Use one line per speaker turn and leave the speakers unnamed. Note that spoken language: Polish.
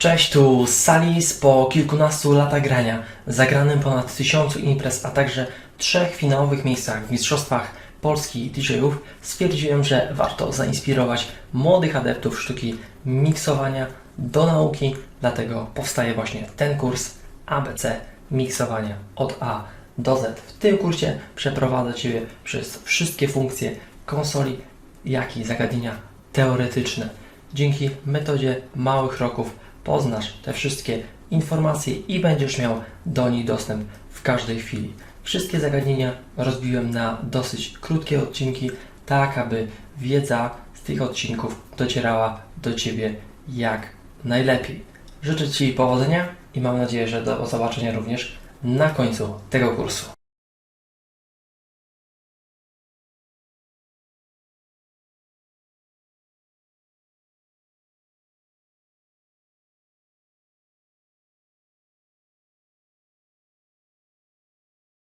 Cześć, tu Salis po kilkunastu latach grania, zagranym ponad tysiącu imprez, a także trzech finałowych miejscach w Mistrzostwach Polski DJ-ów stwierdziłem, że warto zainspirować młodych adeptów sztuki miksowania do nauki, dlatego powstaje właśnie ten kurs ABC miksowania od A do Z. W tym kursie przeprowadzę Ciebie przez wszystkie funkcje konsoli, jak i zagadnienia teoretyczne. Dzięki metodzie małych kroków poznasz te wszystkie informacje i będziesz miał do nich dostęp w każdej chwili. Wszystkie zagadnienia rozbiłem na dosyć krótkie odcinki, tak aby wiedza z tych odcinków docierała do Ciebie jak najlepiej. Życzę Ci powodzenia i mam nadzieję, że do zobaczenia również na końcu tego kursu.